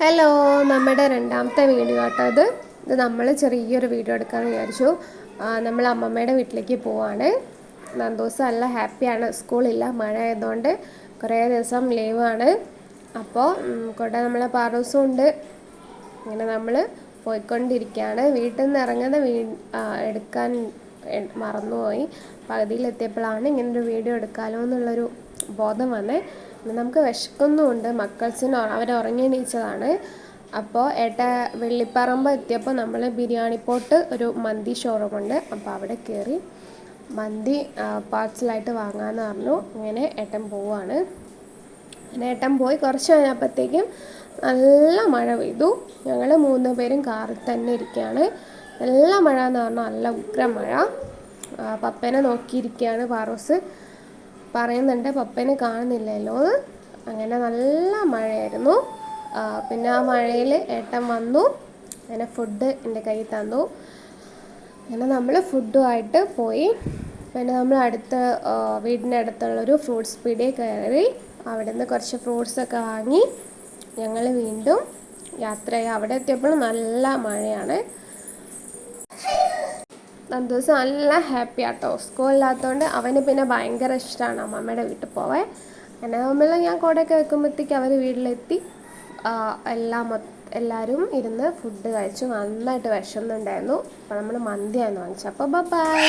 Hello നമ്മുടെ രണ്ടാമത്തെ video കേട്ടോ ഇത്. ഇത് നമ്മൾ ചെറിയൊരു വീഡിയോ എടുക്കാമെന്ന് വിചാരിച്ചു. നമ്മൾ അമ്മമ്മയുടെ വീട്ടിലേക്ക് പോവാണ്. നന്ദോസ് നല്ല ഹാപ്പിയാണ്. സ്കൂളില്ല മഴ ആയതുകൊണ്ട് കുറേ ദിവസം ലീവാണ്. അപ്പോൾ കൂടെ നമ്മളെ പാറൂസും ഉണ്ട്. ഇങ്ങനെ നമ്മൾ പോയിക്കൊണ്ടിരിക്കുകയാണ് വീട്ടിൽ നിന്ന് ഇറങ്ങുന്ന വീ എടുക്കാൻ മറന്നുപോയി. പകുതിയിലെത്തിയപ്പോഴാണ് ഇങ്ങനൊരു വീഡിയോ എടുക്കാമല്ലോ എന്നുള്ളൊരു ബോധം വന്നേ. നമുക്ക് വിശക്കുന്നുമുണ്ട്. മക്കൾസിന് അവർ ഉറങ്ങി എണീച്ചതാണ് അപ്പോൾ ഏട്ട വെള്ളിപ്പറമ്പ് എത്തിയപ്പോൾ നമ്മൾ ബിരിയാണി പോട്ട് ഒരു മന്തി ഷോറൂം ഉണ്ട് അപ്പോൾ അവിടെ കയറി മന്തി പാർസലായിട്ട് വാങ്ങാമെന്ന് പറഞ്ഞു. അങ്ങനെ ഏട്ടൻ പോവാണ്. അങ്ങനെ ഏട്ടൻ പോയി കുറച്ച് കഴിഞ്ഞപ്പോഴത്തേക്കും നല്ല മഴ പെയ്തു. ഞങ്ങൾ മൂന്ന് പേരും കാറിൽ തന്നെ ഇരിക്കുകയാണ് നല്ല മഴ എന്ന് പറഞ്ഞാൽ നല്ല ഉഗ്ര മഴ. പപ്പേനെ നോക്കിയിരിക്കുകയാണ് പാറോസ് പറയുന്നുണ്ട് പപ്പേനെ കാണുന്നില്ലല്ലോ. അങ്ങനെ നല്ല മഴയായിരുന്നു. പിന്നെ ആ മഴയിൽ ഏട്ടൻ വന്നു. അങ്ങനെ ഫുഡ് എന്റെ കയ്യിൽ തന്നു. അങ്ങനെ നമ്മൾ ഫുഡുമായിട്ട് പോയി. പിന്നെ നമ്മൾ അടുത്ത വീടിനടുത്തുള്ളൊരു ഫ്രൂട്ട്സ് പീടിയെ കയറി. അവിടെ നിന്ന് കുറച്ച് ഫ്രൂട്ട്സ് ഒക്കെ വാങ്ങി ഞങ്ങൾ വീണ്ടും യാത്രയായി. അവിടെ എത്തിയപ്പോൾ നല്ല മഴയാണ്. ദിവസം നല്ല ഹാപ്പി ആട്ടോ സ്കൂളില്ലാത്തതുകൊണ്ട് അവന് പിന്നെ ഭയങ്കര ഇഷ്ടമാണ് അമ്മമ്മയുടെ വീട്ടിൽ പോവാൻ. അങ്ങനെ നമ്മൾ ഞാൻ കോടയൊക്കെ വെക്കുമ്പോഴത്തേക്ക് അവർ വീട്ടിലെത്തി. എല്ലാം എല്ലാവരും ഇരുന്ന് ഫുഡ് കഴിച്ചു. നന്നായിട്ട് വിശന്നുണ്ടായിരുന്നു. അപ്പോൾ നമ്മൾ മന്തിയായിരുന്നു വാങ്ങിച്ചത്. അപ്പോൾ ബൈ